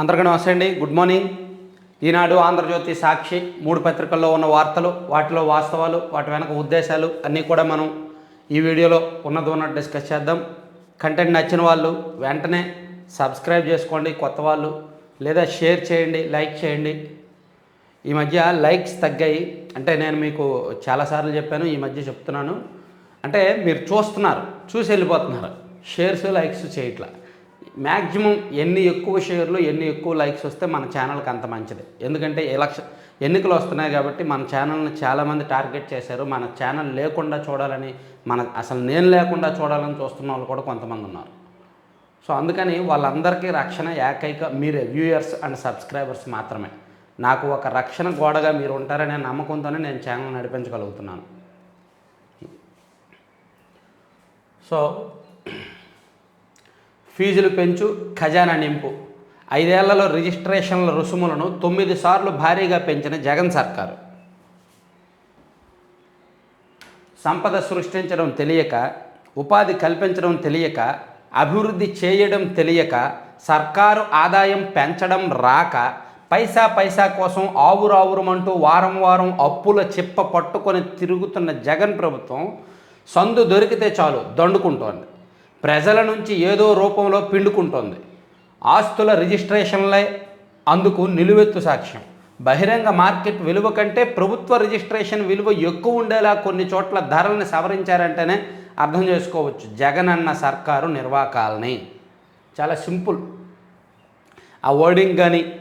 అందరికీ నమస్తే అండి. Good morning. ఈనాడు ఆంధ్రజ్యోతి సాక్షి మూడు పత్రికల్లో ఉన్న వార్తలు వాటిలో వాస్తవాలు వాటి వెనక ఉద్దేశాలు అన్నీ కూడా మనం ఈ వీడియోలో ఉన్నది ఉన్నట్టు డిస్కస్ చేద్దాం. కంటెంట్ నచ్చిన వాళ్ళు వెంటనే సబ్స్క్రైబ్ చేసుకోండి కొత్త వాళ్ళు. లేదా షేర్ చేయండి లైక్ చేయండి. ఈ మధ్య లైక్స్ తగ్గాయి. అంటే నేను మీకు చాలాసార్లు చెప్పాను ఈ మధ్య చెప్తున్నాను. అంటే మీరు చూస్తున్నారు చూసి వెళ్ళిపోతున్నారు. షేర్స్ లైక్స్ చేయట్లా. మ్యాక్సిమం ఎన్ని ఎక్కువ షేర్లు ఎన్ని ఎక్కువ లైక్స్ వస్తే మన ఛానల్కి అంత మంచిది. ఎందుకంటే ఎలక్షన్ ఎన్నికలు వస్తున్నాయి కాబట్టి మన ఛానల్ని చాలామంది టార్గెట్ చేశారు. మన ఛానల్ లేకుండా చూడాలని మన అసలు నేను లేకుండా చూడాలని చూస్తున్న వాళ్ళు కూడా కొంతమంది ఉన్నారు. సో అందుకని వాళ్ళందరికీ రక్షణ ఏకైక మీరే వ్యూయర్స్ అండ్ సబ్స్క్రైబర్స్ మాత్రమే. నాకు ఒక రక్షణ గోడగా మీరు ఉంటారనే నమ్మకంతోనే నేను ఛానల్ నడిపించగలుగుతున్నాను. సో ఫీజులు పెంచు ఖజానా నింపు. ఐదేళ్ళలో రిజిస్ట్రేషన్ల రుసుములను తొమ్మిది సార్లు భారీగా పెంచిన జగన్ సర్కారు. సంపద సృష్టించడం తెలియక ఉపాధి కల్పించడం తెలియక అభివృద్ధి చేయడం తెలియక సర్కారు ఆదాయం పెంచడం రాక పైసా పైసా కోసం ఆవురావురమంటూ వారం వారం అప్పుల చిప్ప పట్టుకొని తిరుగుతున్న జగన్ ప్రభుత్వం సందు దొరికితే చాలు దండుకుంటోంది. ప్రజల నుంచి ఏదో రూపంలో పిండుకుంటోంది. ఆస్తుల రిజిస్ట్రేషన్లే అందుకు నిలువెత్తు సాక్ష్యం. బహిరంగ మార్కెట్ విలువ కంటే ప్రభుత్వ రిజిస్ట్రేషన్ విలువ ఎక్కువ ఉండేలా కొన్ని చోట్ల ధరల్ని సవరించారంటేనే అర్థం చేసుకోవచ్చు. జగన్ అన్న సర్కారు నిర్వాకాలని. చాలా సింపుల్. ఆ వర్డింగ్ కానీ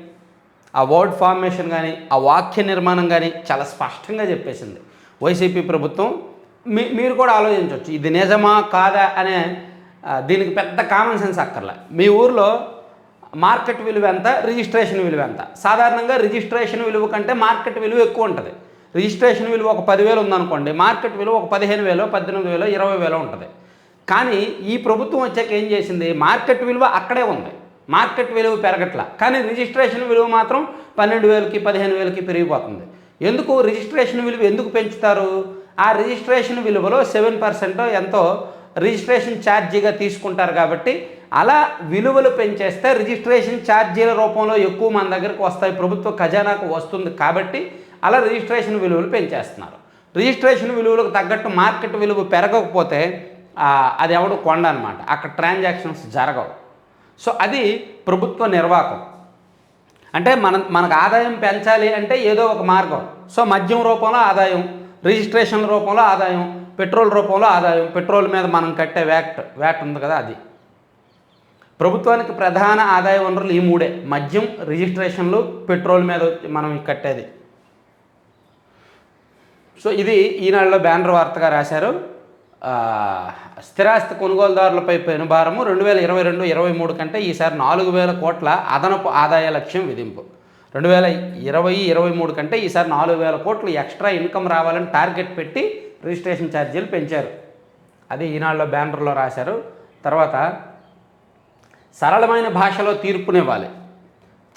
ఆ వర్డ్ ఫార్మేషన్ కానీ ఆ వాక్య నిర్మాణం కానీ చాలా స్పష్టంగా చెప్పేసింది. వైసీపీ ప్రభుత్వం మీ మీరు కూడా ఆలోచించవచ్చు ఇది నిజమా కాదా అనే దీనికి పెద్ద కామన్ సెన్స్ అక్కర్లే. మీ ఊర్లో మార్కెట్ విలువ ఎంత రిజిస్ట్రేషన్ విలువ ఎంత? సాధారణంగా రిజిస్ట్రేషన్ విలువ కంటే మార్కెట్ విలువ ఎక్కువ ఉంటుంది. రిజిస్ట్రేషన్ విలువ ఒక పదివేలు ఉందనుకోండి మార్కెట్ విలువ ఒక పదిహేను వేలు పద్దెనిమిది వేలు ఇరవై వేలు ఉంటుంది. కానీ ఈ ప్రభుత్వం వచ్చాక ఏం చేసింది? మార్కెట్ విలువ అక్కడే ఉంది. మార్కెట్ విలువ పెరగట్ల. కానీ రిజిస్ట్రేషన్ విలువ మాత్రం పన్నెండు వేలకి పదిహేను వేలకి పెరిగిపోతుంది. ఎందుకు? రిజిస్ట్రేషన్ విలువ ఎందుకు పెంచుతారు? ఆ రిజిస్ట్రేషన్ విలువలో సెవెన్ పర్సెంట్ ఎంతో రిజిస్ట్రేషన్ ఛార్జీగా తీసుకుంటారు కాబట్టి అలా విలువలు పెంచేస్తే రిజిస్ట్రేషన్ ఛార్జీల రూపంలో ఎక్కువ మన దగ్గరకు వస్తాయి. ప్రభుత్వ ఖజానాకు వస్తుంది కాబట్టి అలా రిజిస్ట్రేషన్ విలువలు పెంచేస్తున్నారు. రిజిస్ట్రేషన్ విలువలకు తగ్గట్టు మార్కెట్ విలువ పెరగకపోతే అది ఎవడు కొండ అనమాట అక్కడ ట్రాన్సాక్షన్స్ జరగవు. సో అది ప్రభుత్వ నిర్వాహకం. అంటే మనం మనకు ఆదాయం పెంచాలి అంటే ఏదో ఒక మార్గం. సో మద్యం రూపంలో ఆదాయం రిజిస్ట్రేషన్ రూపంలో ఆదాయం పెట్రోల్ రూపంలో ఆదాయం పెట్రోల్ మీద మనం కట్టే వ్యాట్ వ్యాట్ ఉంది కదా అది. ప్రభుత్వానికి ప్రధాన ఆదాయ వనరులు ఈ మూడే మద్యం రిజిస్ట్రేషన్లు పెట్రోల్ మీద మనం కట్టేది. సో ఇది ఈనాడులో బ్యానర్ వార్తగా రాశారు. స్థిరాస్తి కొనుగోలుదారులపై పెనుభారము రెండు వేల ఇరవై రెండు ఇరవై మూడు కంటే ఈసారి నాలుగు వేల కోట్ల అదనపు ఆదాయ లక్ష్యం విధింపు. రెండు వేల ఇరవై ఇరవై మూడు కంటే ఈసారి నాలుగు వేల కోట్లు ఎక్స్ట్రా ఇన్కమ్ రావాలని టార్గెట్ పెట్టి రిజిస్ట్రేషన్ ఛార్జీలు పెంచారు. అది ఈనాడులో బ్యానర్లో రాశారు. తర్వాత సరళమైన భాషలో తీర్పునివ్వాలి.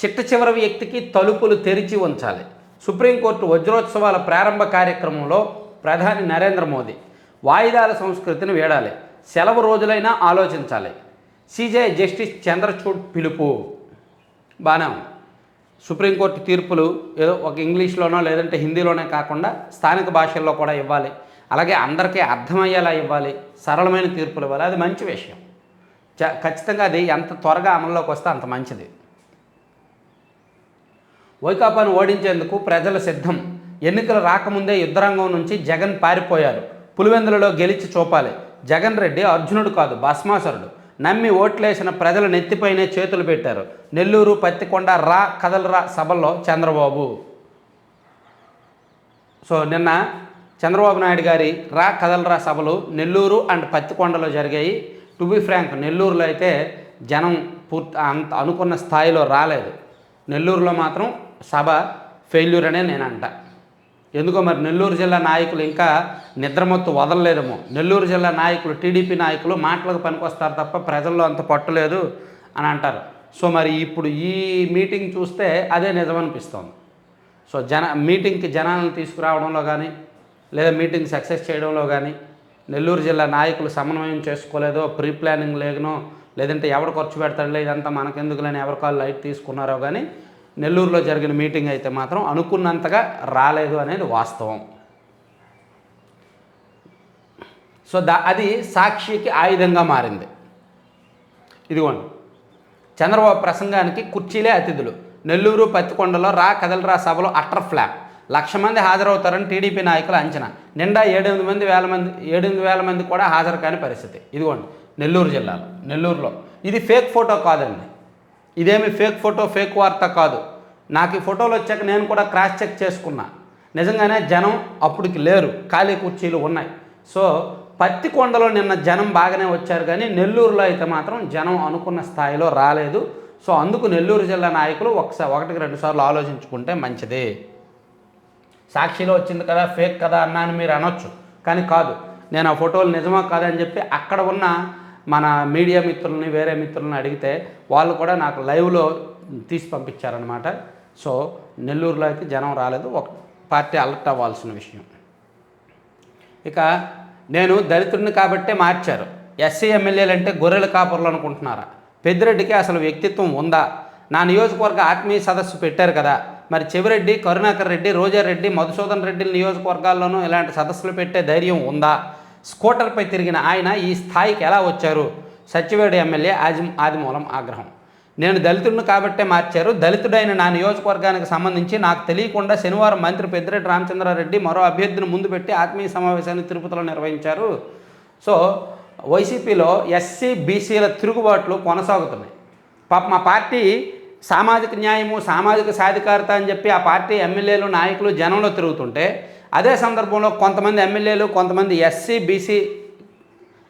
చిట్ట చివరి వ్యక్తికి తలుపులు తెరిచి ఉంచాలి. సుప్రీంకోర్టు వజ్రోత్సవాల ప్రారంభ కార్యక్రమంలో ప్రధాని నరేంద్ర మోదీ వాయిదాల సంస్కృతిని వేడాలి. సెలవు రోజులైనా ఆలోచించాలి. సిజే జస్టిస్ చంద్రచూడ్ పిలుపు. బాగా సుప్రీంకోర్టు తీర్పులు ఏదో ఒక ఇంగ్లీష్లోనో లేదంటే హిందీలోనే కాకుండా స్థానిక భాషల్లో కూడా ఇవ్వాలి. అలాగే అందరికీ అర్థమయ్యేలా ఇవ్వాలి సరళమైన తీర్పులు ఇవ్వాలి అది మంచి విషయం. చ- ఖచ్చితంగా అది ఎంత త్వరగా అమల్లోకి వస్తే అంత మంచిది. వైకాపాను ఓడించేందుకు ప్రజలు సిద్ధం. ఎన్నికలు రాకముందే యుద్ధరంగం నుంచి జగన్ పారిపోయారు. పులివెందులలో గెలిచి చూపాలి. జగన్ రెడ్డి అర్జునుడు కాదు భస్మాసురుడు. నమ్మి ఓట్లేసిన ప్రజల నెత్తిపైనే చేతులు పెట్టారు. నెల్లూరు పత్తికొండ రా కదలరా సభల్లో చంద్రబాబు. సో నిన్న చంద్రబాబు నాయుడు గారి రా కదలరా సభలు నెల్లూరు అండ్ పత్తికొండలో జరిగాయి. టు బి ఫ్రాంక్ నెల్లూరులో అయితే జనం పూర్తి అంత అనుకున్న స్థాయిలో రాలేదు. నెల్లూరులో మాత్రం సభ ఫెయిల్యూర్ అనే నేను అంట ఎందుకో మరి నెల్లూరు జిల్లా నాయకులు ఇంకా నిద్రమొత్తు వదలలేదేమో. నెల్లూరు జిల్లా నాయకులు టీడీపీ నాయకులు మాటలకు పనికొస్తారు తప్ప ప్రజల్లో అంత పట్టలేదు అని అంటారు. సో మరి ఇప్పుడు ఈ మీటింగ్ చూస్తే అదే నిజమనిపిస్తోంది. సో జన మీటింగ్కి జనాలను తీసుకురావడంలో కానీ లేదా మీటింగ్ సక్సెస్ చేయడంలో కానీ నెల్లూరు జిల్లా నాయకులు సమన్వయం చేసుకోలేదో ప్రీ ప్లానింగ్ లేకనో లేదంటే ఎవడు ఖర్చు పెడతాడు ఇదంతా మనకెందుకులని ఎవరి లైట్ తీసుకున్నారో కానీ నెల్లూరులో జరిగిన మీటింగ్ అయితే మాత్రం అనుకున్నంతగా రాలేదు అనేది వాస్తవం. సో దా అది సాక్షికి ఆయుధంగా మారింది. ఇదిగోండి. చంద్రబాబు ప్రసంగానికి కుర్చీలే అతిథులు. నెల్లూరు పత్తికొండలో రా కదలరా సభలో అట్టర్ ఫ్లాప్. లక్ష మంది హాజరవుతారని టీడీపీ నాయకుల అంచనా. నిండా ఏడెనిమిది మంది వేల మంది ఏడెనిమిది వేల మంది కూడా హాజరు కాని పరిస్థితి. ఇదిగోండి నెల్లూరు జిల్లాలో నెల్లూరులో. ఇది ఫేక్ ఫోటో కాదండి. ఇదేమి ఫేక్ ఫోటో ఫేక్ వార్త కాదు. నాకు ఈ ఫోటోలు వచ్చాక నేను కూడా క్రాస్ చెక్ చేసుకున్నా. నిజంగానే జనం అప్పటికి లేరు. ఖాళీ కుర్చీలు ఉన్నాయి. సో పత్తికొండలో నిన్న జనం బాగానే వచ్చారు కానీ నెల్లూరులో అయితే మాత్రం జనం అనుకున్న స్థాయిలో రాలేదు. సో అందుకు నెల్లూరు జిల్లా నాయకులు ఒకసారి ఒకటికి రెండు సార్లు ఆలోచించుకుంటే మంచిది. సాక్షిలో వచ్చింది కదా ఫేక్ కదా అన్నాను మీరు అనొచ్చు. కానీ కాదు నేను ఆ ఫోటోలు నిజమా కాదని చెప్పి అక్కడ ఉన్న మన మీడియా మిత్రులని వేరే మిత్రులని అడిగితే వాళ్ళు కూడా నాకు లైవ్లో తీసి పంపించారనమాట సో నెల్లూరులో అయితే జనం రాలేదు. ఒక పార్టీ అలర్ట్ అవ్వాల్సిన విషయం. ఇక నేను దళితుడిని కాబట్టే మార్చారు. ఎస్సీ ఎమ్మెల్యేలు అంటే గొర్రెల కాపుర్లు అనుకుంటున్నారా? పెద్దిరెడ్డికి అసలు వ్యక్తిత్వం ఉందా? నా నియోజకవర్గ ఆత్మీయ సదస్సు పెట్టారు కదా. మరి చెవిరెడ్డి కరుణాకర్ రెడ్డి రోజారెడ్డి మధుసూదన్ రెడ్డి నియోజకవర్గాల్లోనూ ఇలాంటి సదస్సులు పెట్టే ధైర్యం ఉందా? స్కూటర్పై తిరిగిన ఆయన ఈ స్థాయికి ఎలా వచ్చారు? సత్యవేడు ఎమ్మెల్యే ఆది ఆదిమూలం ఆగ్రహం. నేను దళితుడిని కాబట్టే మార్చారు. దళితుడైన నా నియోజకవర్గానికి సంబంధించి నాకు తెలియకుండా శనివారం మంత్రి పెద్దిరెడ్డి రామచంద్రారెడ్డి మరో అభ్యర్థిని ముందు పెట్టి ఆత్మీయ సమావేశాన్ని తిరుపతిలో నిర్వహించారు. సో వైసీపీలో ఎస్సీ బీసీల తిరుగుబాట్లు కొనసాగుతున్నాయి. పాప మా పార్టీ సామాజిక న్యాయము సామాజిక సాధికారత అని చెప్పి ఆ పార్టీ ఎమ్మెల్యేలు నాయకులు జనంలో తిరుగుతుంటే అదే సందర్భంలో కొంతమంది ఎమ్మెల్యేలు కొంతమంది ఎస్సీ బీసీ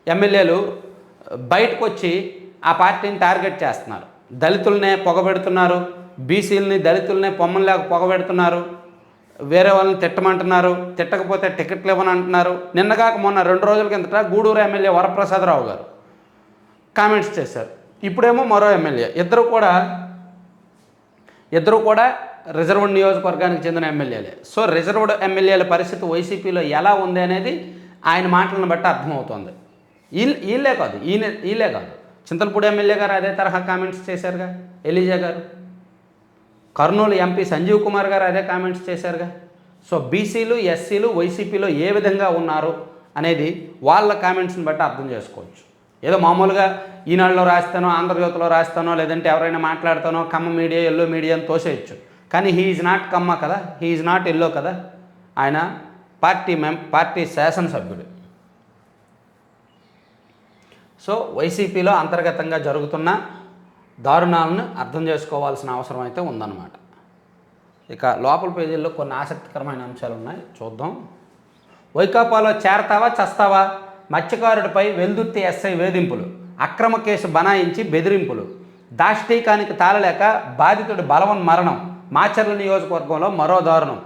ఎమ్మెల్యేలు బయటకు వచ్చి ఆ పార్టీని టార్గెట్ చేస్తున్నారు. దళితులనే పొగబెడుతున్నారు బీసీలని దళితులనే పొమ్మలేక పొగబెడుతున్నారు వేరే వాళ్ళని తిట్టమంటున్నారు తిట్టకపోతే టికెట్లు ఇవ్వని అంటున్నారు. నిన్నగాక మొన్న రెండు రోజుల కిందట గూడూరు ఎమ్మెల్యే వరప్రసాదరావు గారు కామెంట్స్ చేశారు. ఇప్పుడేమో మరో ఎమ్మెల్యే. ఇద్దరు కూడా ఇద్దరు కూడా రిజర్వ్డ్ నియోజకవర్గానికి చెందిన ఎమ్మెల్యేలే. సో రిజర్వ్డ్ ఎమ్మెల్యేల పరిస్థితి వైసీపీలో ఎలా ఉంది అనేది ఆయన మాటలను బట్టి అర్థమవుతోంది. వీళ్ళే కాదు ఈయన వీళ్ళే కాదు. చింతలపూడి ఎమ్మెల్యే గారు అదే తరహా కామెంట్స్ చేశారుగా ఎలిజా గారు. కర్నూలు ఎంపీ సంజీవ్ కుమార్ గారు అదే కామెంట్స్ చేశారుగా. సో బీసీలు ఎస్సీలు వైసీపీలో ఏ విధంగా ఉన్నారు అనేది వాళ్ళ కామెంట్స్ని బట్టి అర్థం చేసుకోవచ్చు. ఏదో మామూలుగా ఈనాడులో రాస్తానో ఆంధ్రజ్యోతిలో రాస్తానో లేదంటే ఎవరైనా మాట్లాడతానో కమ్మ మీడియా ఎల్లో మీడియా అని తోసేయచ్చు. కానీ హీ ఈజ్ నాట్ కమ్మ కదా హీ ఈజ్ నాట్ ఎల్లో కదా. ఆయన పార్టీ మెం పార్టీ శాసనసభ్యుడు. సో వైసీపీలో అంతర్గతంగా జరుగుతున్న దారుణాలను అర్థం చేసుకోవాల్సిన అవసరం అయితే ఉందన్నమాట. ఇక లోపల పేజీల్లో కొన్ని ఆసక్తికరమైన అంశాలు ఉన్నాయి చూద్దాం. వైకాపాలో చేరతావా చస్తావా? మత్స్యకారుడిపై వెల్దుర్తి ఎస్ఐ వేధింపులు అక్రమ కేసు బనాయించి బెదిరింపులు దాష్టీకానికి తాళలేక బాధితుడి బలవన్ మరణం మాచర్ల నియోజకవర్గంలో మరో దారుణం.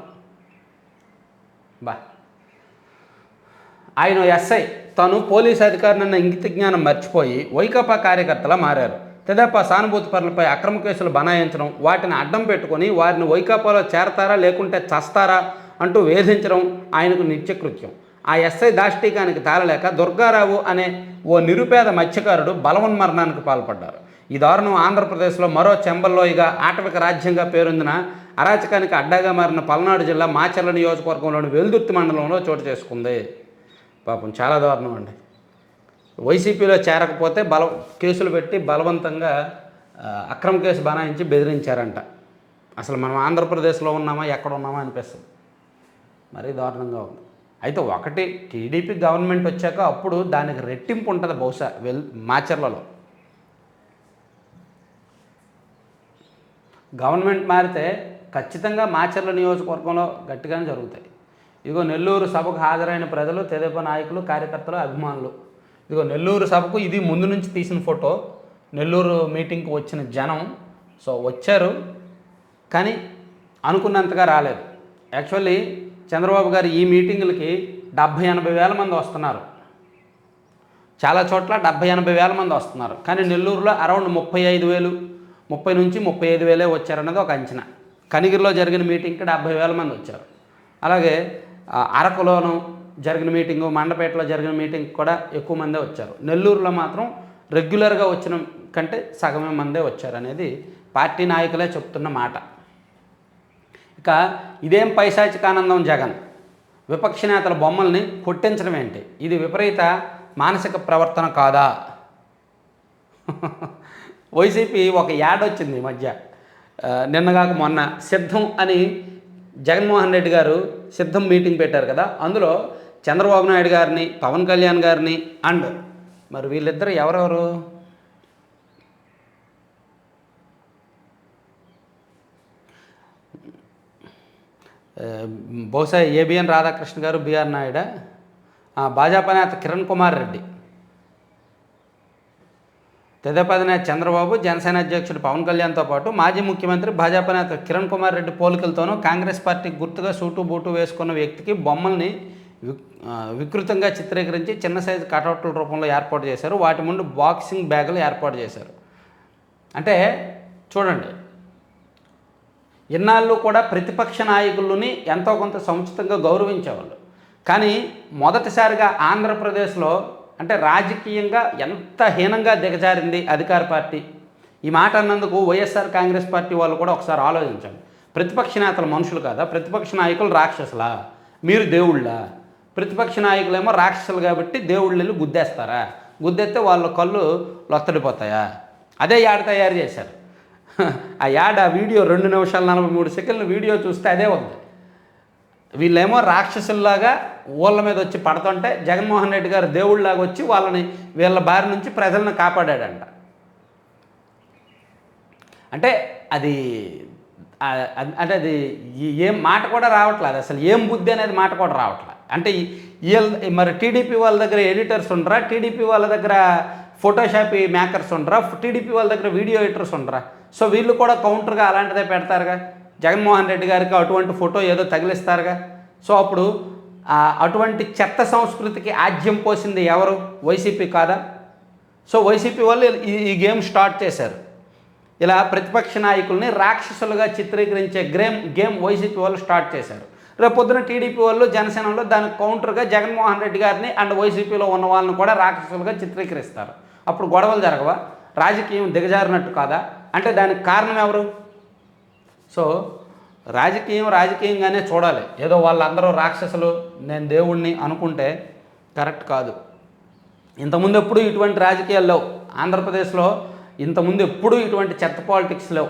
బా. ఆయన ఎస్ఐ తను పోలీస్ అధికారులన్న ఇంగిత జ్ఞానం మర్చిపోయి వైకాపా కార్యకర్తలా మారారు. తెదేపా సానుభూతి పరులపై అక్రమ కేసులు బనాయించడం వాటిని అడ్డం పెట్టుకొని వారిని వైకాపాలో చేరతారా లేకుంటే చస్తారా అంటూ వేధించడం ఆయనకు నిత్యకృత్యం. ఆ ఎస్ఐ దాష్టీకానికి తాళలేక దుర్గారావు అనే ఓ నిరుపేద మత్స్యకారుడు బలవన్మరణానికి పాల్పడ్డారు. ఈ దారుణం ఆంధ్రప్రదేశ్లో మరో చెంబల్లోయగా ఆటవిక రాజ్యంగా పేరొందిన అరాచకానికి అడ్డాగా మారిన పల్నాడు జిల్లా మాచర్ల నియోజకవర్గంలోని వెల్దుర్తి మండలంలో చోటు చేసుకుంది. పాపం చాలా దారుణం అండి. వైసీపీలో చేరకపోతే బల కేసులు పెట్టి బలవంతంగా అక్రమ కేసు బనాయించి బెదిరించారంట. అసలు మనం ఆంధ్రప్రదేశ్లో ఉన్నామా ఎక్కడ ఉన్నామా అనిపిస్తుంది. మరీ దారుణంగా ఉంది. అయితే ఒకటి టీడీపీ గవర్నమెంట్ వచ్చాక అప్పుడు దానికి రెట్టింపు ఉంటుంది బహుశా వెల్ మాచర్లలో. గవర్నమెంట్ మారితే ఖచ్చితంగా మాచర్ల నియోజకవర్గంలో గట్టిగానే జరుగుతాయి. ఇదిగో నెల్లూరు సభకు హాజరైన ప్రజలు తెదేపా నాయకులు కార్యకర్తలు అభిమానులు. ఇదిగో నెల్లూరు సభకు ఇది ముందు నుంచి తీసిన ఫోటో. నెల్లూరు మీటింగ్కి వచ్చిన జనం సో వచ్చారు కానీ అనుకున్నంతగా రాలేదు. యాక్చువల్లీ చంద్రబాబు గారు ఈ మీటింగులకి డెబ్భై ఎనభై వేల మంది వస్తున్నారు. చాలా చోట్ల డెబ్భై ఎనభై వేల మంది వస్తున్నారు. కానీ నెల్లూరులో అరౌండ్ ముప్పై ఐదు వేలు ముప్పై నుంచి ముప్పై ఐదు వేలే వచ్చారన్నది ఒక అంచనా. కనిగిరిలో జరిగిన మీటింగ్కి డెబ్భై వేల మంది వచ్చారు. అలాగే అరకులోను జరిగిన మీటింగు మండపేటలో జరిగిన మీటింగ్ కూడా ఎక్కువ మందే వచ్చారు. నెల్లూరులో మాత్రం రెగ్యులర్గా వచ్చిన కంటే సగమే మందే వచ్చారు అనేది పార్టీ నాయకులే చెప్తున్న మాట. ఇక ఇదేం పైశాచికానందం జగన్? విపక్ష నేతల బొమ్మల్ని కొట్టించడం ఏంటి? ఇది విపరీత మానసిక ప్రవర్తన కాదా? వైసీపీ ఒక యాడ్ వచ్చింది ఈ మధ్య. నిన్నగాక మొన్న సిద్ధం అని జగన్మోహన్ రెడ్డి గారు సిద్ధం మీటింగ్ పెట్టారు కదా అందులో చంద్రబాబు నాయుడు గారిని పవన్ కళ్యాణ్ గారిని అండ్ మరి వీళ్ళిద్దరు ఎవరెవరు? బహుశా ఏబిఎన్ రాధాకృష్ణ గారు బిఆర్ నాయుడ భాజపా నేత కిరణ్ కుమార్ రెడ్డి. తెదేపది నేత చంద్రబాబు జనసేన అధ్యక్షుడు పవన్ కళ్యాణ్తో పాటు మాజీ ముఖ్యమంత్రి భాజపా నేత కిరణ్ కుమార్ రెడ్డి పోలికలతోనూ కాంగ్రెస్ పార్టీకి గుర్తుగా సూటు బూటు వేసుకున్న వ్యక్తికి బొమ్మల్ని వి- వికృతంగా చిత్రీకరించి చిన్న సైజు కటౌట్ల రూపంలో ఏర్పాటు చేశారు. వాటి ముందు బాక్సింగ్ బ్యాగులు ఏర్పాటు చేశారు. అంటే చూడండి ఇన్నాళ్ళు కూడా ప్రతిపక్ష నాయకులని ఎంతో కొంత సముచితంగా గౌరవించేవాళ్ళు. కానీ మొదటిసారిగా ఆంధ్రప్రదేశ్లో అంటే రాజకీయంగా ఎంత హీనంగా దిగజారింది అధికార పార్టీ. ఈ మాట అన్నందుకు వైఎస్ఆర్ కాంగ్రెస్ పార్టీ వాళ్ళు కూడా ఒకసారి ఆలోచించండి. ప్రతిపక్ష నేతలు మనుషులు కాదా? ప్రతిపక్ష నాయకులు రాక్షసులా? మీరు దేవుళ్ళా? ప్రతిపక్ష నాయకులేమో రాక్షసులు కాబట్టి దేవుళ్ళు గుద్దేస్తారా? గుద్దెత్తే వాళ్ళ కళ్ళు లొత్తడిపోతాయా? అదే యాడ తయారు చేశారు. ఆ యాడ్ ఆ వీడియో రెండు నిమిషాల నలభై మూడు సెకండ్ల వీడియో చూస్తే అదే ఉంది వీళ్ళేమో రాక్షసుల్లాగా ఊళ్ళ మీద వచ్చి పడుతుంటే జగన్మోహన్ రెడ్డి గారు దేవుళ్ళలాగా వచ్చి వాళ్ళని వీళ్ళ బారి నుంచి ప్రజలను కాపాడాడంట. అంటే అది అంటే అది ఏం మాట కూడా రావట్లేదు. అసలు ఏం బుద్ధి అనేది మాట కూడా రావట్లేదు. అంటే ఈ- వీళ్ళ మరి టీడీపీ వాళ్ళ దగ్గర ఎడిటర్స్ ఉండరా? టీడీపీ వాళ్ళ దగ్గర ఫోటోషాప్ మేకర్స్ ఉండరా? టీడీపీ వాళ్ళ దగ్గర వీడియో ఎడిటర్స్ ఉండరా? సో వీళ్ళు కూడా కౌంటర్గా అలాంటిదే పెడతారుగా. జగన్మోహన్ రెడ్డి గారికి అటువంటి ఫోటో ఏదో తగిలిస్తారుగా. సో అప్పుడు అటువంటి చెత్త సంస్కృతికి ఆజ్యం పోసింది ఎవరు? వైసీపీ కాదా? సో వైసీపీ వాళ్ళు ఈ ఈ గేమ్ స్టార్ట్ చేశారు. ఇలా ప్రతిపక్ష నాయకుల్ని రాక్షసులుగా చిత్రీకరించే గేమ్ గేమ్ వైసీపీ వాళ్ళు స్టార్ట్ చేశారు. రేపు పొద్దున టీడీపీ వాళ్ళు జనసేనలో దానికి కౌంటర్గా జగన్మోహన్ రెడ్డి గారిని అండ్ వైసీపీలో ఉన్న వాళ్ళని కూడా రాక్షసులుగా చిత్రీకరిస్తారు. అప్పుడు గొడవలు జరగవా? రాజకీయం దిగజారినట్టు కాదా? అంటే దానికి కారణం ఎవరు? సో రాజకీయం రాజకీయంగానే చూడాలి. ఏదో వాళ్ళందరూ రాక్షసులు నేను దేవుణ్ణి అనుకుంటే కరెక్ట్ కాదు. ఇంతకుముందు ఎప్పుడు ఇటువంటి రాజకీయాలు లేవు. ఆంధ్రప్రదేశ్లో ఇంతకుముందు ఎప్పుడు ఇటువంటి చెత్త పాలిటిక్స్ లేవు.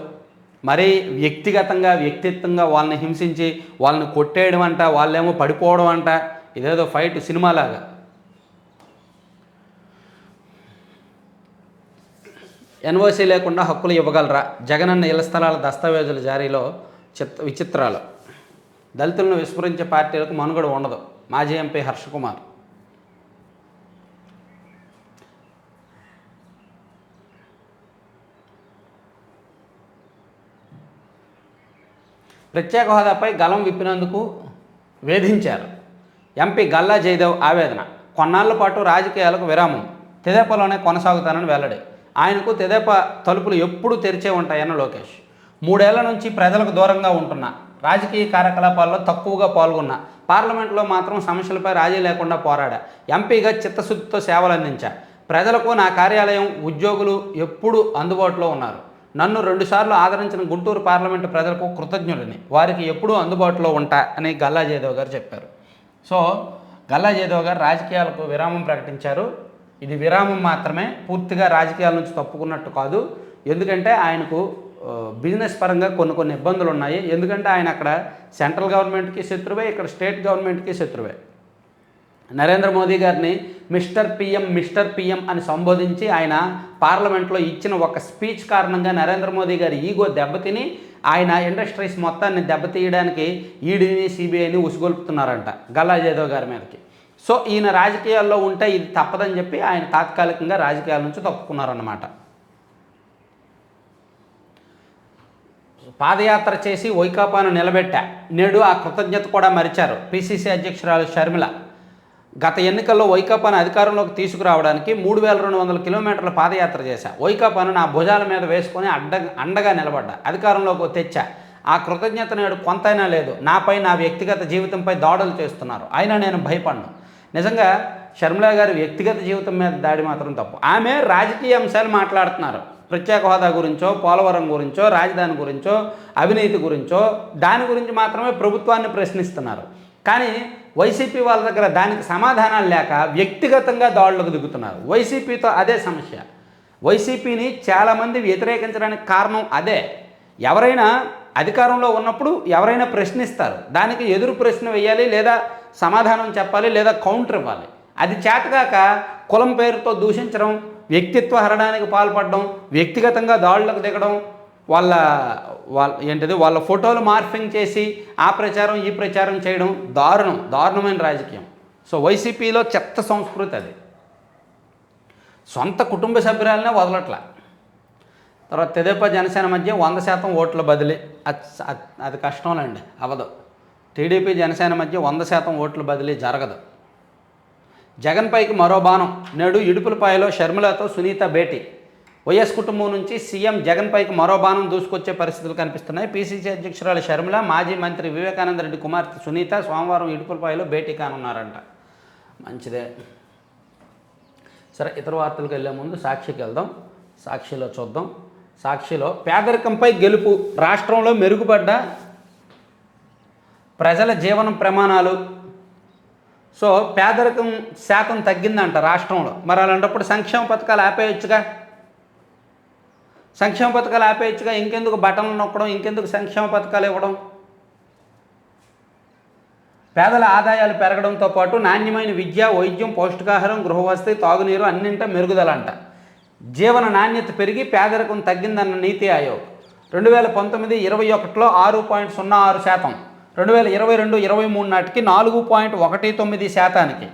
మరీ వ్యక్తిగతంగా వ్యక్తిత్వంగా వాళ్ళని హింసించి వాళ్ళని కొట్టేయడం అంట వాళ్ళేమో పడిపోవడం అంట ఇదేదో ఫైట్ సినిమాలాగా. ఎన్ఓసీ లేకుండా హక్కులు ఇవ్వగలరా? జగనన్న ఇళ్ళ స్థలాల దస్తావేజుల జారీలో చిత్ విచిత్రాలు. దళితులను విస్మరించే పార్టీలకు మనుగడ ఉండదు. మాజీ ఎంపీ హర్షకుమార్ ప్రత్యేక హోదాపై గలం విప్పినందుకు వేధించారు. ఎంపీ గల్లా జయదేవ్ ఆవేదన. కొన్నాళ్ళ పాటు రాజకీయాలకు విరామం. తెదేపలోనే కొనసాగుతానని వెల్లడి. ఆయనకు తెదేపా తలుపులు ఎప్పుడూ తెరిచే ఉంటాయన్న లోకేష్. మూడేళ్ళ నుంచి ప్రజలకు దూరంగా ఉంటున్నా. రాజకీయ కార్యకలాపాల్లో తక్కువగా పాల్గొన్నా. పార్లమెంట్లో మాత్రం సమస్యలపై రాజీ లేకుండా పోరాడా. ఎంపీగా చిత్తశుద్ధితో సేవలు అందించా ప్రజలకు నా కార్యాలయం ఉద్యోగులు ఎప్పుడూ అందుబాటులో ఉన్నారు. నన్ను రెండుసార్లు ఆదరించిన గుంటూరు పార్లమెంటు ప్రజలకు కృతజ్ఞులని. వారికి ఎప్పుడూ అందుబాటులో ఉంటా అని గల్లా జయదేవ్ గారు చెప్పారు. సో గల్లా జయదేవ్ గారు రాజకీయాలకు విరామం ప్రకటించారు. ఇది విరామం మాత్రమే పూర్తిగా రాజకీయాల నుంచి తప్పుకున్నట్టు కాదు. ఎందుకంటే ఆయనకు బిజినెస్ పరంగా కొన్ని కొన్ని ఇబ్బందులు ఉన్నాయి ఎందుకంటే ఆయన అక్కడ సెంట్రల్ గవర్నమెంట్కి శత్రువే ఇక్కడ స్టేట్ గవర్నమెంట్కి శత్రువే. నరేంద్ర మోదీ గారిని మిస్టర్ పిఎం మిస్టర్ పిఎం అని సంబోధించి ఆయన పార్లమెంట్లో ఇచ్చిన ఒక స్పీచ్ కారణంగా నరేంద్ర మోదీ గారి ఈగో దెబ్బతిని ఆయన ఇండస్ట్రీస్ మొత్తాన్ని దెబ్బతీయడానికి ఈడీని సిబిఐని ఉసుగొల్పుతున్నారంట గల్లా జాదవ్ గారి మీదకి. సో ఈయన రాజకీయాల్లో ఉంటే ఇది తప్పదని చెప్పి ఆయన తాత్కాలికంగా రాజకీయాల నుంచి తప్పుకున్నారన్నమాట. పాదయాత్ర చేసి వైకాపాను నిలబెట్టా. నేడు ఆ కృతజ్ఞత కూడా మరిచారు. పిసిసి అధ్యక్షురాలు షర్మిల. గత ఎన్నికల్లో వైకాపాను అధికారంలోకి తీసుకురావడానికి మూడు వేల రెండు వందల కిలోమీటర్ల పాదయాత్ర చేశా. వైకాపాను నా భుజాల మీద వేసుకొని అడ్డ అండగా నిలబడ్డా. అధికారంలోకి తెచ్చా. ఆ కృతజ్ఞత నేడు కొంతైనా లేదు. నాపై నా వ్యక్తిగత జీవితంపై దాడులు చేస్తున్నారు. అయినా నేను భయపడను. నిజంగా షర్మిల గారి వ్యక్తిగత జీవితం మీద దాడి మాత్రం తప్పు. ఆమె రాజకీయ అంశాలు మాట్లాడుతున్నారు. ప్రత్యేక హోదా గురించో పోలవరం గురించో రాజధాని గురించో అవినీతి గురించో దాని గురించి మాత్రమే ప్రభుత్వాన్ని ప్రశ్నిస్తున్నారు. కానీ వైసీపీ వాళ్ళ దగ్గర దానికి సమాధానాలు లేక వ్యక్తిగతంగా దాడులకు దిగుతున్నారు. వైసీపీతో అదే సమస్య. వైసీపీని చాలామంది వ్యతిరేకించడానికి కారణం అదే. ఎవరైనా అధికారంలో ఉన్నప్పుడు ఎవరైనా ప్రశ్నిస్తారు. దానికి ఎదురు ప్రశ్న వేయాలి లేదా సమాధానం చెప్పాలి లేదా కౌంటర్ ఇవ్వాలి. అది చేతగాక కులం పేరుతో దూషించడం వ్యక్తిత్వ హరణానికి పాల్పడడం వ్యక్తిగతంగా దాడులకు దిగడం వాళ్ళ వాళ్ళ ఏంటిది వాళ్ళ ఫోటోలు మార్ఫింగ్ చేసి ఆ ప్రచారం ఈ ప్రచారం చేయడం దారుణం దారుణమైన రాజకీయం. సో వైసీపీలో చెత్త సంస్కృతి అది. సొంత కుటుంబ సభ్యురాలనే వదలట్ల. తర్వాత తెదేపా జనసేన మధ్య వంద శాతం ఓట్ల బదిలీ. అది కష్టంలేండి అవదు టీడీపీ జనసేన మధ్య వంద శాతం ఓట్ల బదిలీ జరగదు. జగన్ పైకి మరో బాణం. నేడు ఇడుపులపాయలో షర్మిలతో సునీత భేటీ. వైఎస్ కుటుంబం నుంచి సీఎం జగన్ పైకి మరో బాణం దూసుకొచ్చే పరిస్థితులు కనిపిస్తున్నాయి. పీసీసీ అధ్యక్షురాలు షర్మిల మాజీ మంత్రి వివేకానంద రెడ్డి కుమార్తె సునీత సోమవారం ఇడుపులపాయలో భేటీ కానున్నారంట. మంచిదే. సరే ఇతర వార్తలకు వెళ్ళే ముందు సాక్షికి వెళ్దాం. సాక్షిలో చూద్దాం. సాక్షిలో పేదరికంపై గెలుపు రాష్ట్రంలో మెరుగుపడ్డ ప్రజల జీవన ప్రమాణాలు. సో పేదరికం శాతం తగ్గిందంట రాష్ట్రంలో. మరి అలాంటప్పుడు సంక్షేమ పథకాలు ఆపేయచ్చుగా? సంక్షేమ పథకాలు ఆపేయచ్చుగా? ఇంకెందుకు బటన్లు నొక్కడం? ఇంకెందుకు సంక్షేమ పథకాలు ఇవ్వడం? పేదల ఆదాయాలు పెరగడంతో పాటు నాణ్యమైన విద్య వైద్యం పౌష్టికాహారం గృహవసతి తాగునీరు అన్నింట మెరుగుదలంట. జీవన నాణ్యత పెరిగి పేదరికం తగ్గిందన్న నీతి ఆయోగ్. రెండు వేల పంతొమ్మిది ఇరవై ఒకటిలో ఆరు పాయింట్ సున్నా ఆరు శాతం. రెండు వేల ఇరవై రెండు ఇరవై మూడు నాటికి నాలుగు పాయింట్ ఒకటి తొమ్మిది శాతానికి.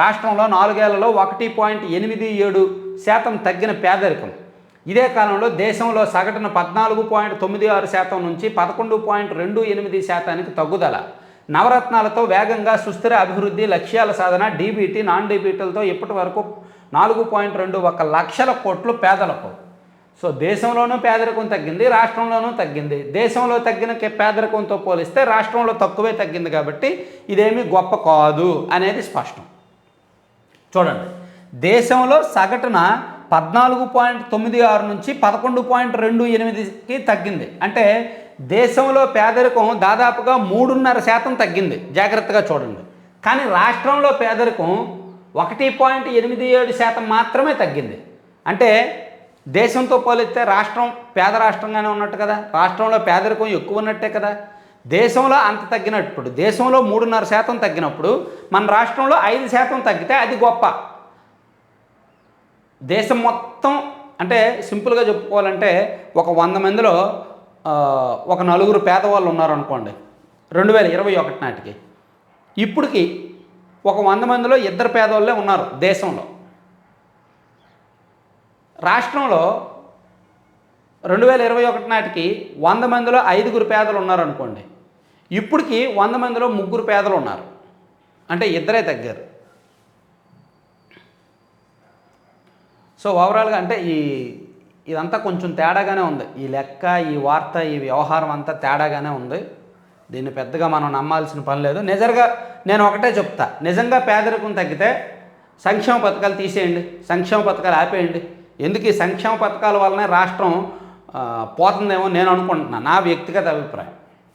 రాష్ట్రంలో నాలుగేళ్ళలో ఒకటి పాయింట్ ఎనిమిది ఏడు శాతం తగ్గిన పేదరికం. ఇదే కాలంలో దేశంలో సగటున పద్నాలుగు పాయింట్ తొమ్మిది ఆరు శాతం నుంచి పదకొండు పాయింట్ రెండు ఎనిమిది శాతానికి తగ్గుదల. నవరత్నాలతో వేగంగా సుస్థిర అభివృద్ధి లక్ష్యాల సాధన డీబీటీ నాన్ డీబీటీలతో ఇప్పటి వరకు నాలుగు పాయింట్ రెండు ఒక లక్షల కోట్లు పేదలకు. సో దేశంలోనూ పేదరికం తగ్గింది రాష్ట్రంలోనూ తగ్గింది. దేశంలో తగ్గిన పేదరికంతో పోలిస్తే రాష్ట్రంలో తక్కువే తగ్గింది కాబట్టి ఇదేమీ గొప్ప కాదు అనేది స్పష్టం. చూడండి దేశంలో సగటున పద్నాలుగు పాయింట్ తొమ్మిది ఆరు నుంచి పదకొండు పాయింట్ రెండు ఎనిమిదికి తగ్గింది. అంటే దేశంలో పేదరికం దాదాపుగా మూడున్నర శాతం తగ్గింది. జాగ్రత్తగా చూడండి. కానీ రాష్ట్రంలో పేదరికం ఒకటి పాయింట్ ఎనిమిది ఏడు శాతం మాత్రమే తగ్గింది. అంటే దేశంతో పోలిస్తే రాష్ట్రం పేద రాష్ట్రంగానే ఉన్నట్టు కదా? రాష్ట్రంలో పేదరికం ఎక్కువ ఉన్నట్టే కదా? దేశంలో అంత తగ్గినప్పుడు దేశంలో మూడున్నర శాతం తగ్గినప్పుడు మన రాష్ట్రంలో ఐదు శాతం తగ్గితే అది గొప్ప. దేశం మొత్తం అంటే సింపుల్గా చెప్పుకోవాలంటే ఒక వంద మందిలో ఒక నలుగురు పేదవాళ్ళు ఉన్నారనుకోండి. రెండు వేల ఇరవై ఒకటి నాటికి. ఇప్పటికి ఒక వంద మందిలో ఇద్దరు పేదవాళ్ళే ఉన్నారు దేశంలో. రాష్ట్రంలో రెండు వేల ఇరవై ఒకటి నాటికి వంద మందిలో ఐదుగురు పేదలు ఉన్నారనుకోండి ఇప్పటికి వంద మందిలో ముగ్గురు పేదలు ఉన్నారు. అంటే ఇద్దరే తగ్గారు. సో ఓవరాల్గా అంటే ఈ ఇదంతా కొంచెం తేడాగానే ఉంది. ఈ లెక్క ఈ వార్త ఈ వ్యవహారం అంతా తేడాగానే ఉంది. దీన్ని పెద్దగా మనం నమ్మాల్సిన పని లేదు. నిజంగా నేను ఒకటే చెప్తా. నిజంగా పేదరికం తగ్గితే సంక్షేమ పథకాలు తీసేయండి. సంక్షేమ పథకాలు ఆపేయండి. ఎందుకు ఈ సంక్షేమ పథకాల వల్లనే రాష్ట్రం పోతుందేమో నేను అనుకుంటున్నాను నా వ్యక్తిగత అభిప్రాయం.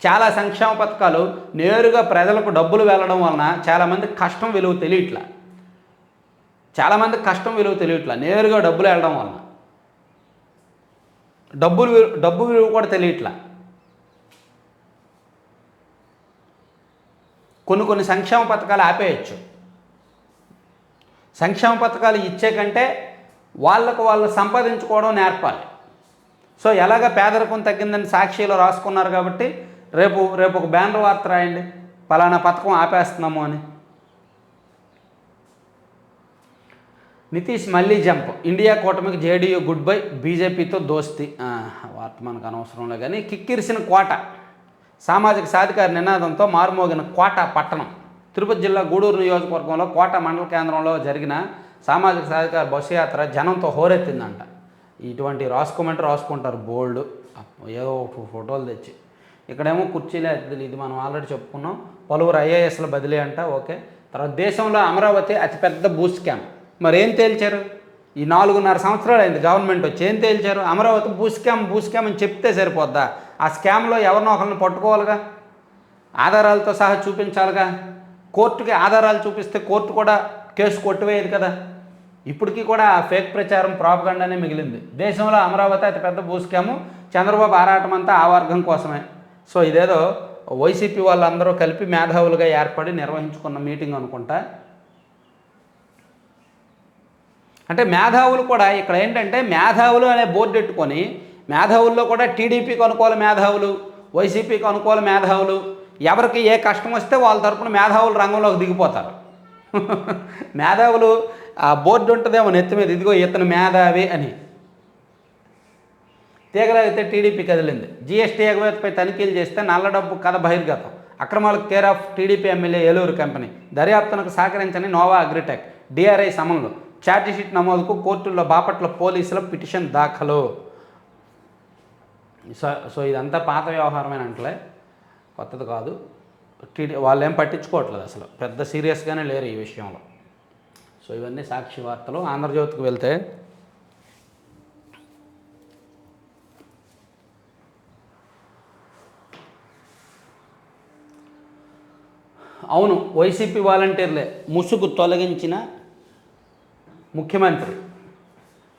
చాలా సంక్షేమ పథకాలు నేరుగా ప్రజలకు డబ్బులు వెళ్ళడం వలన చాలామంది కష్టం విలువ తెలియట్లా. చాలామంది కష్టం విలువ తెలియట్లా నేరుగా డబ్బులు వెళ్ళడం వలన. డబ్బులు డబ్బు విలువ కూడా తెలియట్లా. కొన్ని కొన్ని సంక్షేమ పథకాలు ఆపేయచ్చు. సంక్షేమ పథకాలు ఇచ్చే కంటే వాళ్ళకు వాళ్ళు సంపాదించుకోవడం నేర్పాలి. సో ఎలాగ పేదరికం తగ్గిందని సాక్షిలో రాసుకున్నారు కాబట్టి రేపు రేపు ఒక బ్యానర్ వార్త రాయండి. పలానా పథకం ఆపేస్తున్నాము అని. నితీష్ మళ్ళీ జంప్. ఇండియా కూటమికి జేడీయూ గుడ్ బై బీజేపీతో దోస్తి. వార్త మనకు అనవసరంలో కానీ కిక్కిరిసిన కోట. సామాజిక సాధికార నినాదంతో మారుమోగిన కోట పట్టణం. తిరుపతి జిల్లా గూడూరు నియోజకవర్గంలో కోట మండల కేంద్రంలో జరిగిన సామాజిక సాధికార బస్సు యాత్ర జనంతో హోరెత్తిందంట. ఇటువంటి రాసుకోమంటే రాసుకుంటారు బోల్డ్. ఏదో ఫోటోలు తెచ్చి. ఇక్కడేమో కుర్చీలే అతిథులు ఇది మనం ఆల్రెడీ చెప్పుకున్నాం. పలువురు ఐఏఎస్ల బదిలీ అంట ఓకే. తర్వాత దేశంలో అమరావతి అతిపెద్ద భూ స్కామ్. మరి ఏం తేల్చారు? ఈ నాలుగున్నర సంవత్సరాలు అయింది గవర్నమెంట్ వచ్చి ఏం తేల్చారు? అమరావతి భూ స్కామ్ భూ స్కామ్ అని చెప్తే సరిపోద్దా? ఆ స్కామ్లో ఎవరినో ఒకరిని పట్టుకోవాలిగా? ఆధారాలతో సహా చూపించాలిగా? కోర్టుకి ఆధారాలు చూపిస్తే కోర్టు కూడా కేసు కొట్టివేయదు కదా? ఇప్పటికీ కూడా ఆ ఫేక్ ప్రచారం ప్రాపగండానే మిగిలింది. దేశంలో అమరావతి అతి పెద్ద భూ స్కాము. చంద్రబాబు ఆరాటం అంతా ఆ వర్గం కోసమే. సో ఇదేదో వైసీపీ వాళ్ళందరూ కలిపి మేధావులుగా ఏర్పడి నిర్వహించుకున్న మీటింగ్ అనుకుంటా. అంటే మేధావులు కూడా ఇక్కడ ఏంటంటే మేధావులు అనే బోర్డు పెట్టుకొని మేధావుల్లో కూడా టీడీపీకి అనుకూల మేధావులు వైసీపీకి అనుకూల మేధావులు ఎవరికి ఏ కష్టం వస్తే వాళ్ళ తరపున మేధావులు రంగంలోకి దిగిపోతారు. మేధావులు ఆ బోర్డు ఉంటుందేమో నెత్తి మీద ఇదిగో ఇతను మేధావి అని. తీగలాగితే టీడీపీ కదిలింది. జీఎస్టీ ఎగవేతపై తనిఖీలు చేస్తే నల్ల డబ్బు కథ బహిర్గతం. అక్రమాలకు care of TDP MLA Eluru company. దర్యాప్తునకు సహకరించని నోవా అగ్రిటెక్ డిఆర్ఐ సమన్లు. ఛార్జిషీట్ నమోదుకు కోర్టుల్లో బాపట్ల పోలీసుల పిటిషన్ దాఖలు. సో సో ఇదంతా పాత వ్యవహారమైన అంటలే. కొత్తది కాదు. టీడీ వాళ్ళు ఏం పట్టించుకోవట్లేదు అసలు. పెద్ద సీరియస్గానే లేరు ఈ విషయంలో. సో ఇవన్నీ సాక్షి వార్తలు. ఆంధ్రజ్యోతికి వెళ్తే అవును వైసీపీ వాలంటీర్లే ముసుగు తొలగించిన ముఖ్యమంత్రి.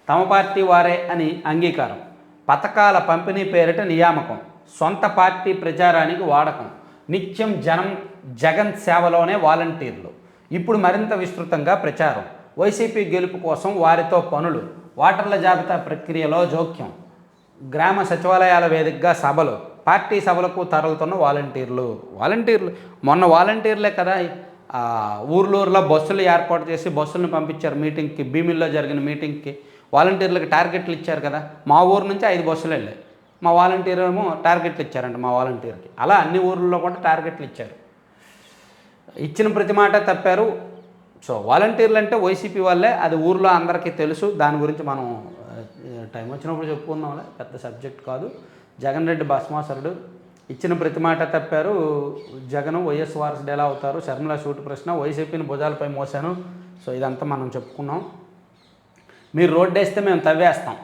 తమ పార్టీ వారే అని అంగీకారం. పథకాల పంపిణీ పేరిట నియామకం సొంత పార్టీ ప్రచారానికి వాడకం నిత్యం జనం జగన్ సేవలోనే వాలంటీర్లు. ఇప్పుడు మరింత విస్తృతంగా ప్రచారం. వైసీపీ గెలుపు కోసం వారితో పనులు ఓటర్ల జాబితా ప్రక్రియలో జోక్యం. గ్రామ సచివాలయాల వేదికగా సభలు పార్టీ సభలకు తరలుతున్న వాలంటీర్లు. వాలంటీర్లు? మొన్న వాలంటీర్లే కదా ఊర్లూర్లో ఊర్లూరులో బస్సులు ఏర్పాటు చేసి బస్సులను పంపించారు మీటింగ్కి భీమిల్లో జరిగిన మీటింగ్కి. వాలంటీర్లకు టార్గెట్లు ఇచ్చారు కదా. మా ఊరు నుంచి ఐదు బస్సులు వెళ్ళాయి. మా వాలంటీర్ ఏమో టార్గెట్లు ఇచ్చారంట మా వాలంటీర్కి. అలా అన్ని ఊర్లలో కూడా టార్గెట్లు ఇచ్చారు. ఇచ్చిన ప్రతి మాట తప్పారు. సో వాలంటీర్లు అంటే వైసీపీ వాళ్ళే. అది ఊర్లో అందరికీ తెలుసు. దాని గురించి మనం టైం వచ్చినప్పుడు చెప్పుకుందాంలే పెద్ద సబ్జెక్ట్ కాదు. జగన్ రెడ్డి భస్మాసరుడు. ఇచ్చిన ప్రతి మాట తప్పారు. జగన్ వైఎస్ వారసుడు ఎలా అవుతారు? శర్మిల షూట్ ప్రశ్న. వైసీపీని భుజాలపై మోసాను సో ఇదంతా మనం చెప్పుకున్నాం. మీరు రోడ్డు వేస్తే మేము తవ్వేస్తాం.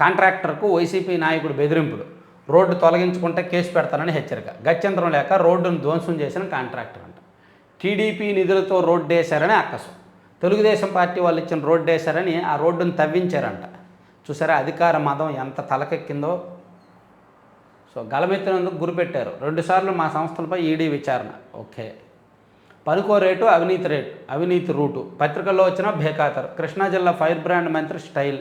కాంట్రాక్టర్కు వైసీపీ నాయకుడు బెదిరింపులు. రోడ్డు తొలగించుకుంటే కేసు పెడతానని హెచ్చరిక. గత్యంతరం లేక రోడ్డును ధ్వంసం చేసిన కాంట్రాక్టర్ అంట. టీడీపీ నిధులతో రోడ్డు వేశారని అక్కసు. తెలుగుదేశం పార్టీ వాళ్ళు ఇచ్చిన రోడ్డు వేశారని ఆ రోడ్డును తవ్వించారంట. చూసారా అధికార మదం ఎంత తలకెక్కిందో? సో గలమెత్తినందుకు గురిపెట్టారు. రెండుసార్లు మా సంస్థలపై ఈడీ విచారణ. ఓకే. పలుకో రేటు అవినీతి రేటు అవినీతి రూటు. పత్రికల్లో వచ్చిన భేఖాతరు. కృష్ణా జిల్లా ఫైర్ బ్రాండ్ మంత్రి స్టైల్.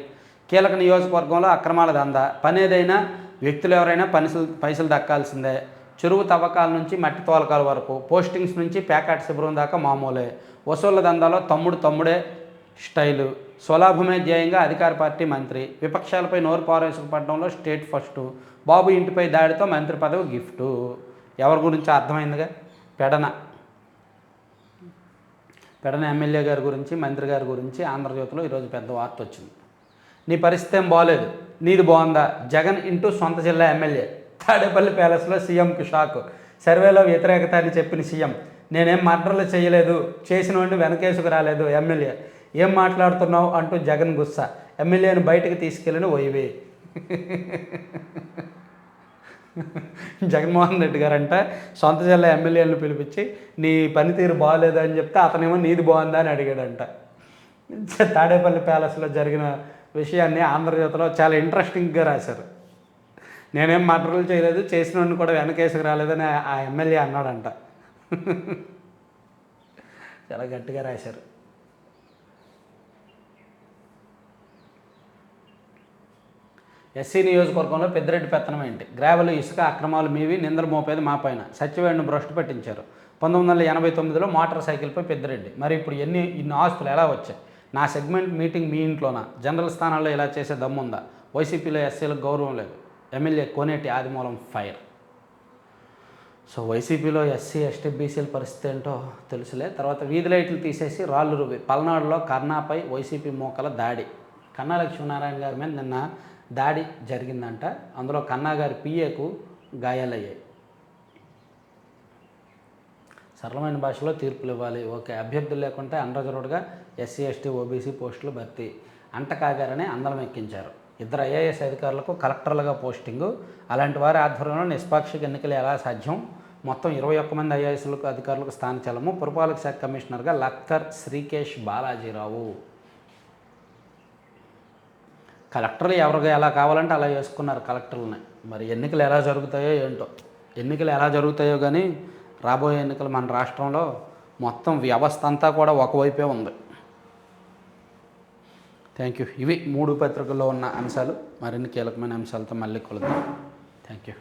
కీలక నియోజకవర్గంలో అక్రమాల దందా. పని ఏదైనా వ్యక్తులు ఎవరైనా పనిసలు పైసలు దక్కాల్సిందే. చెరువు తవ్వకాల నుంచి మట్టి తోలకాల వరకు పోస్టింగ్స్ నుంచి ప్యాకెట్ శిబిరం దాకా మామూలే. వసూళ్ళ దందాలో తమ్ముడు తమ్ముడే స్టైలు. స్వలాభమే ధ్యేయంగా అధికార పార్టీ మంత్రి. విపక్షాలపై నోరు పారేసుకుపడడంలో స్టేట్ ఫస్ట్. బాబు ఇంటిపై దాడితో మంత్రి పదవి గిఫ్టు. ఎవరి గురించి అర్థమైందిగా? పెడన. పెడన ఎమ్మెల్యే గారి గురించి మంత్రి గారి గురించి ఆంధ్రజ్యోతిలో ఈరోజు పెద్ద వార్త వచ్చింది. నీ పరిస్థితి ఏం బాగోలేదు నీది బాగుందా? జగన్ ఇంటూ సొంత జిల్లా ఎమ్మెల్యే. తాడేపల్లి ప్యాలెస్లో సీఎంకి షాక్ సర్వేలో వ్యతిరేకత అని చెప్పిన సీఎం. నేనేం మర్డర్లు చేయలేదు. చేసిన వాడిని వెనకేసుకు రాలేదు ఎమ్మెల్యే. ఏం మాట్లాడుతున్నావు అంటూ జగన్ గుస్సా. ఎమ్మెల్యేని బయటకు తీసుకెళ్ళిన వైవే జగన్మోహన్ రెడ్డి గారంట సొంత జిల్లా ఎమ్మెల్యేలను పిలిపించి నీ పనితీరు బాగాలేదు అని చెప్తే అతనేమో నీది బాగుందా? అని అడిగాడంట. తాడేపల్లి ప్యాలెస్లో జరిగిన విషయాన్ని ఆంధ్రజ్యోతిలో చాలా ఇంట్రెస్టింగ్గా రాశారు. నేనేం మటర్లు చేయలేదు చేసిన వాడిని కూడా వెనకేసుకు రాలేదని ఆ ఎమ్మెల్యే అన్నాడంట. చాలా గట్టిగా రాశారు. ఎస్సీ నియోజకవర్గంలో పెద్దిరెడ్డి పెత్తనం ఏంటి? గ్రావెలు ఇసుక అక్రమాలు మీవి నిందలు మోపేది మా పైన. సత్యవేణిని భ్రష్టు పెట్టించారు. పంతొమ్మిది వందల ఎనభై తొమ్మిదిలో మోటార్ సైకిల్పై పెద్దిరెడ్డి. మరి ఇప్పుడు ఎన్ని ఇన్ని ఆస్తులు ఎలా వచ్చాయి? నా సెగ్మెంట్ మీటింగ్ మీ ఇంట్లోనా? జనరల్ స్థానాల్లో ఇలా చేసే దమ్ముందా వైసీపీలో ఎస్సీలకు గౌరవం లేదు. MLA Koneti Adimulam fire. So వైసీపీలో ఎస్సీ ఎస్టీ బీసీల పరిస్థితి ఏంటో తెలుసులే. తర్వాత వీధి లైట్లు తీసేసి రాళ్ళు రువి పల్నాడులో కర్ణాపై వైసీపీ మోకల దాడి. కన్నా లక్ష్మీనారాయణ గారి మీద నిన్న దాడి జరిగిందంట. అందులో కన్నా గారి పిఏకు గాయాలయ్యాయి. సరళమైన భాషలో తీర్పులు ఇవ్వాలి. ఓకే. అభ్యర్థులు లేకుంటే అన్రిజర్వ్డ్గా ఎస్సీ ఎస్టీ ఓబీసీ పోస్టులు భర్తీ. అంటకాగారని అందలం ఎక్కించారు. ఇద్దరు ఐఏఎస్ అధికారులకు కలెక్టర్లుగా పోస్టింగు. అలాంటి వారి ఆధ్వర్యంలో నిష్పాక్షిక ఎన్నికలు ఎలా సాధ్యం? మొత్తం ఇరవై ఒక్క మంది ఐఏఎస్లకు అధికారులకు స్థానచలము పురపాలక శాఖ కమిషనర్గా లక్కర్ శ్రీకేష్ బాలాజీరావు. కలెక్టర్లు ఎవరికి ఎలా కావాలంటే అలా చేసుకున్నారు కలెక్టర్లని. మరి ఎన్నికలు ఎలా జరుగుతాయో ఏంటో. ఎన్నికలు ఎలా జరుగుతాయో కానీ రాబోయే ఎన్నికలు మన రాష్ట్రంలో మొత్తం వ్యవస్థ అంతా కూడా ఒకవైపే ఉంది. థ్యాంక్ యూ ఇవి మూడు పత్రికల్లో ఉన్న అంశాలు. మరిన్ని కీలకమైన అంశాలతో మళ్ళీ కలుద్దాం. Thank you